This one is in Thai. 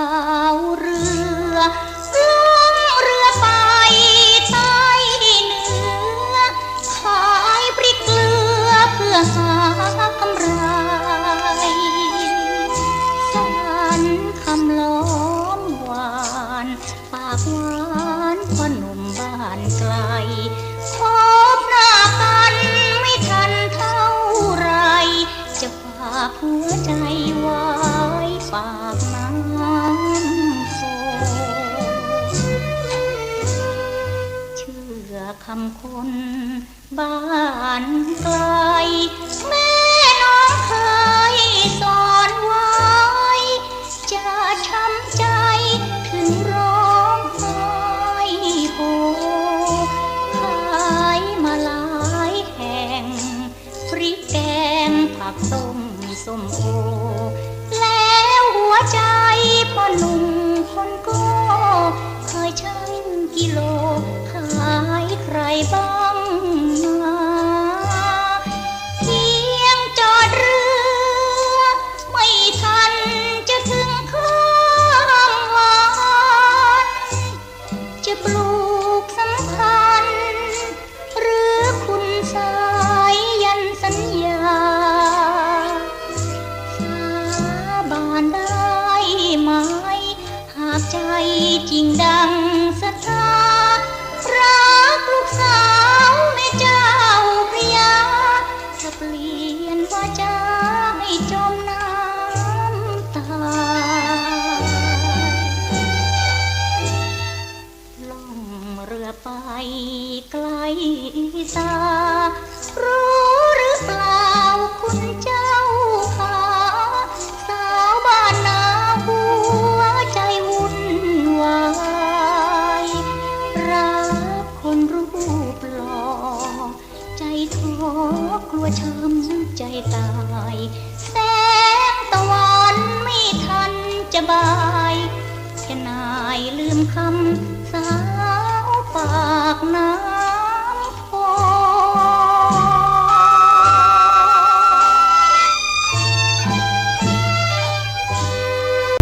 าเรือซึ่งเรือไปใต้เหนือขายปริกเกลือเพื่อสากำไรสันคำล้อมหวานปากหวานพ่อหนุ่มบ้านไกลพบหน้ากันไม่ทันเท่าไร จะฝากหัวใจไว้ฝากน้ำ คำคนบ้านไกลแม่น้องเคยสอนไว้ จะช้ำใจถึงร้องไห้โฮขายมาหลายแห่งพริกแกงผักต้มส้มโอแล้วหัวใจากใจจริงดังศรัทธารักลูกสาวแม่เจ้าพระยาจะเปลี่ยนว่าจาให้จมน้ำตาล่องเรือไปไกลสารู้หรือเปล่า ท้อกลัวช้ำใจตาย แสงตะวันไม่ทันจะบายแค่นายลืมคำ